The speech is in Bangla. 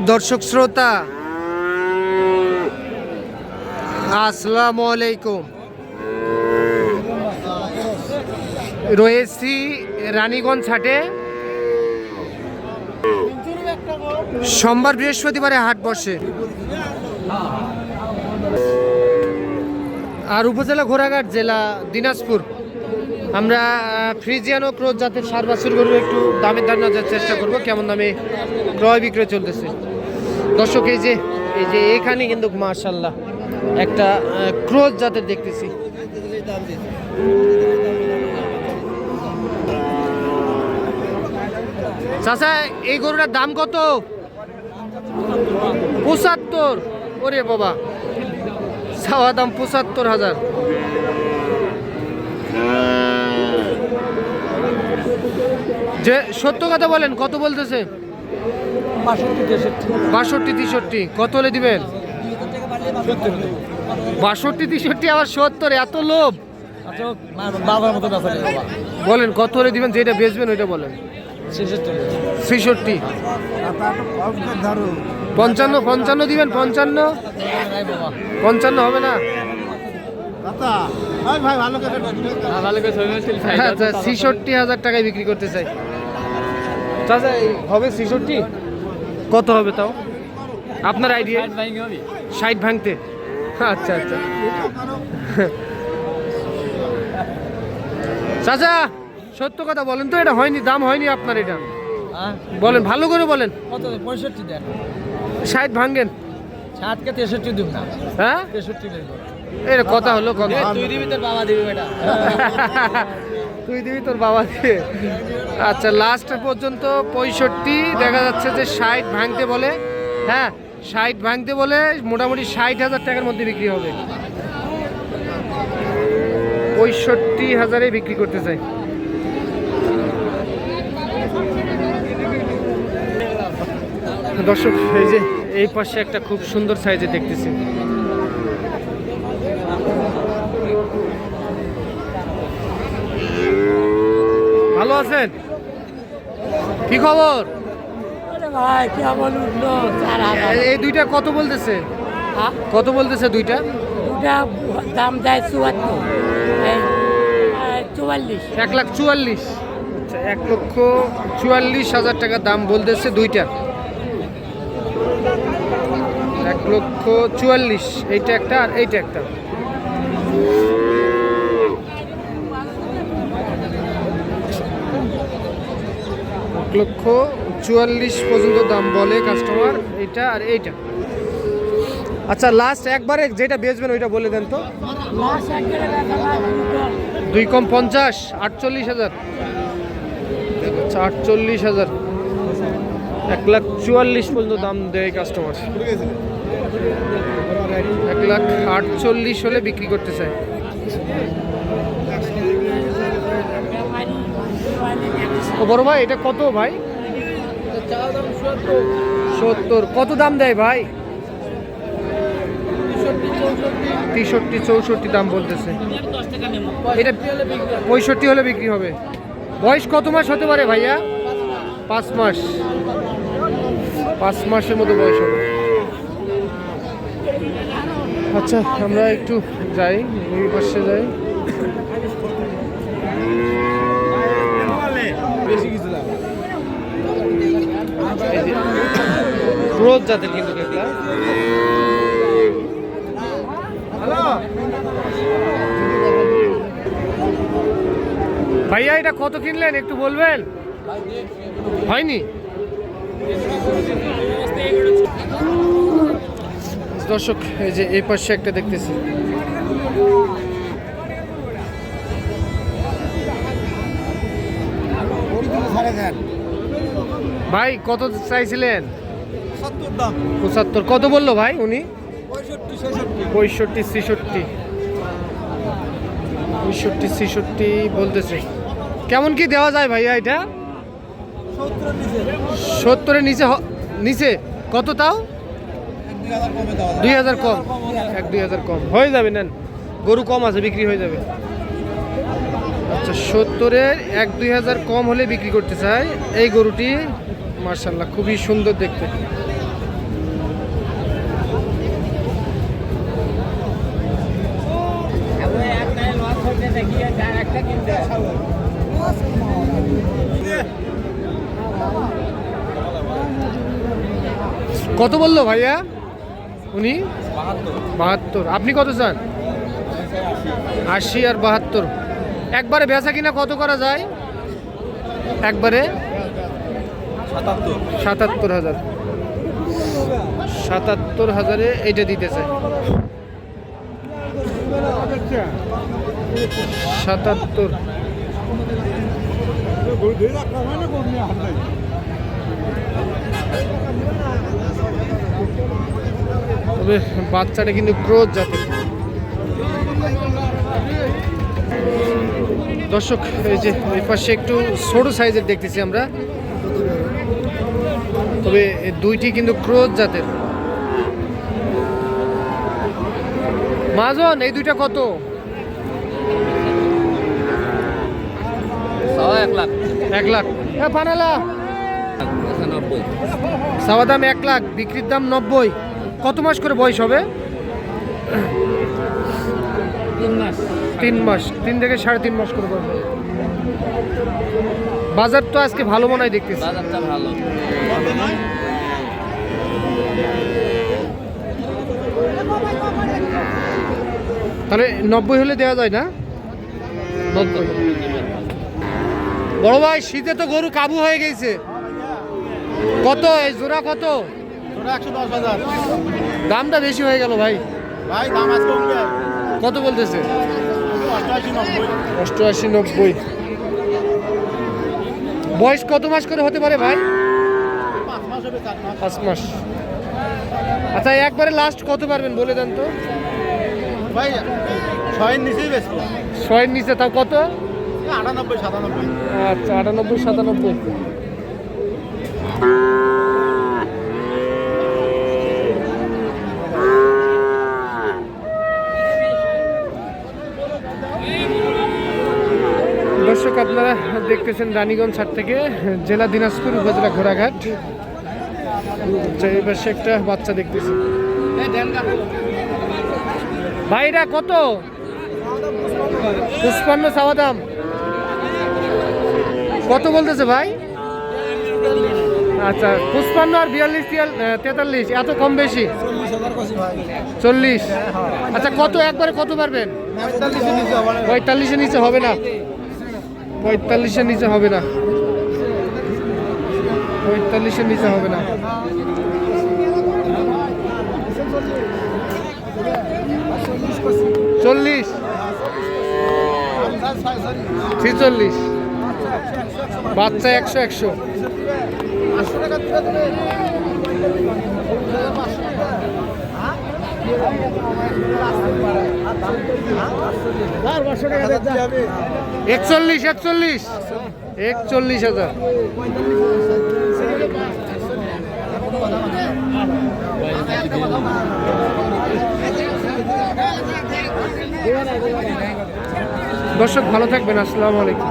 দর্শক শ্রোতা, আসসালামু আলাইকুম। রয়েছি রানীগঞ্জ হাটে। সোমবার বৃহস্পতিবারে হাট বসে। আর উপজেলা ঘোড়াঘাট জেলা দিনাজপুর। আমরা ফ্রিজিয়ান ক্রোজ জাতের সার বাছুর গরু একটু দামের ধারণা দেওয়ার চেষ্টা করব, কেমন দামে ক্রয় বিক্রয় চলতেছে। দর্শক, এই যে এই যে এখানে কিন্তু মার্শাল্লাহ একটা ক্রোজ জাতের দেখতেছি। চাচা, এই গরুটার দাম কত? পঁচাত্তর। ওরে বাবা সাওয়া দাম পঁচাত্তর হাজার। যে সত্য কথা বলেন কত বলতেছে? বাষট্টি তেষট্টি। কত হলে দিবেন? বাষট্টি তেষট্টি আবার সত্তর এত লোভ। আচ্ছা বলেন কত হলে দিবেন? যেটা বেচবেন ওইটা বলেন। ছেষট্টি। পঞ্চান্ন পঞ্চান্ন দিবেন পঞ্চান্ন? পঞ্চান্ন হবে না? আচ্ছা ছেষট্টি হাজার টাকায় বিক্রি করতে চাই। চাচা হবে ছেষট্টি? কত হবে তাও? আপনার আইডিয়া? ষাট ভাঙতে। আচ্ছা আচ্ছা। চাচা সত্য কথা বলেন তো এটা হয়নি দাম হয়নি আপনার এটা। বলেন ভালো করে বলেন। কত পঁয়ষট্টি দেন। ষাট ভাঙেন। ষাটকে তেষট্টি দিব না। হ্যাঁ? তেষট্টি দেব। এটা কথা হলো কথা। তুই দিবি তোর বাবা দিবি বেটা। তুই দিবি তোর বাবা দিয়ে। আচ্ছা লাস্ট পর্যন্ত পঁয়ষট্টি দেখা যাচ্ছে যে ষাট ভাঙতে বলে। হ্যাঁ ষাট ভাঙতে বলে মোটামুটি ষাট হাজার টাকার মধ্যে বিক্রি হবে। পঁয়ষট্টি হাজারে বিক্রি করতে চাই। দর্শক এই যে এই পাশে একটা খুব সুন্দর সাইজে দেখতেছি। ভালো আছেন? কি খবর? ভাই কেমন উঠল এই দুইটা কত বলতেছে? হ্যাঁ? কত বলতেছে দুইটা? দুটা দাম যায় চুয়াত্তর। চুয়াল্লিশ। এক লাখ চুয়াল্লিশ। আচ্ছা এক লক্ষ চুয়াল্লিশ হাজার টাকা দাম বলতেছে দুইটা। এক লক্ষ চুয়াল্লিশ এইটা একটা আর এইটা একটা। এক লক্ষ চুয়াল্লিশ পর্যন্ত দাম বলে কাস্টমার এইটা আর এইটা। আচ্ছা লাস্ট একবারে যেটা বেচবেন ওইটা বলে দেন তো। দুই কম পঞ্চাশ, আটচল্লিশ হাজার। আচ্ছা আটচল্লিশ হাজার। এক লাখ চুয়াল্লিশ পর্যন্ত দাম দেয় কাস্টমার এক লাখ আটচল্লিশ হলে বিক্রি করতে চায় ও বড় ভাই, এটা কত ভাই? সত্তর। কত দাম দেয় ভাই? তেষট্টি চৌষট্টি দাম বলতেছে। এটা পঁয়ষট্টি হলে বিক্রি হবে। বয়স কত মাস হতে পারে ভাইয়া? পাঁচ মাস। পাঁচ মাসের মতো বয়স হবে। আচ্ছা আমরা একটু যাই, এই পাশে যাই। ক্রোধ জাতের কিন্তু ভাইয়া, এটা কত কিনলেন? একটু বলবেন? হয়নি? দর্শক, এই যে এই পাশে একটা দেখতেছি। ভাই, কত চাইছিলেন? পঁচাত্তর। কত বলল ভাই উনি? পঁয়ষট্টি, ছেষট্টি। পঁয়ষট্টি, ছেষট্টি বলতেছে। কেমন কি দেওয়া যায় ভাইয়া এটা? সত্তরের নিচে। নিচে। কত তাও? দুই হাজার কম। এক, দুই হাজার কম। হয়ে যাবে, নেন। গরু কম আছে, বিক্রি হয়ে যাবে। আচ্ছা সত্তরের এক, দুই হাজার কম হলে বিক্রি করতে চাই। এই গরুটি মার্শাল্লাহ খুবই সুন্দর দেখতে। কত বলল ভাইয়া? উনি? বাহাত্তর। আপনি কত চান? আশি আর বাহাত্তর। একবারে বেচা কিনা কত করা যায়? একবারে? সাতাত্তর হাজার। সাতাত্তর হাজারে এইটা দিতেছে। সাতাত্তর। তবে বাচ্চাটা কিন্তু ক্রোধ জাতের। দর্শক এই যে এই পাশে একটু ছোট সাইজের দেখতেছি আমরা। তবে দুইটি কিন্তু ক্রোধ জাতের। মাজন এই দুইটা কত? এক লাখ। এক লাখ। হ্যাঁ সাওয়া দাম এক লাখ বিক্রির দাম নব্বই। কত মাস করে বয়স হবে? তিন মাস। তিন থেকে সাড়ে তিন মাস করে বয়স হবে। বাজার তো আজকে ভালো মনে হয় দেখতেছি। বাজারটা ভালো। তাহলে নব্বই হলে দেওয়া যায় না? নব্বই। বড় ভাই শীতে তো গরু কাবু হয়ে গেছে। কত? এই জোড়া কত? দামটা বেশি হয়ে গেল ভাই। ভাই দাম কত বলতেছে? অষ্টআশি নব্বই। বয়স কত মাস করে হতে পারে ভাই? পাঁচ মাস আচ্ছা একবারে লাস্ট কত পারবেন বলে দেন তো? ভাই ছয়ের নিচেই বেশি ছয়ের নিচে তাও কত? আটানব্বই সাতানব্বই। আচ্ছা আটানব্বই সাতানব্বই দর্শক আপনারা দেখতেছেন রানীগঞ্জ হাট থেকে, জেলা দিনাজপুর উপজেলা ঘোড়াঘাট। এই একটা বাচ্চা দেখতেছি। ভাইরা, কত? পুষ্পান্ন চাওয়া দাম। কত বলতেছে ভাই? আচ্ছা পুষ্পান্ন আর বিয়াল্লিশ তেতাল্লিশ, এত কম বেশি? চল্লিশ। আচ্ছা কত? একবারে কত পারবেন? পঁয়তাল্লিশের নিচে হবে না। পঁয়তাল্লিশের নিচে হবে না। পঁয়তাল্লিশের নিচে হবে না। চল্লিশ। ছিচল্লিশ। বাচ্চা একশো একশো। একচল্লিশ একচল্লিশ। একচল্লিশ হাজার। দর্শক ভালো থাকবেন। আসসালামু আলাইকুম।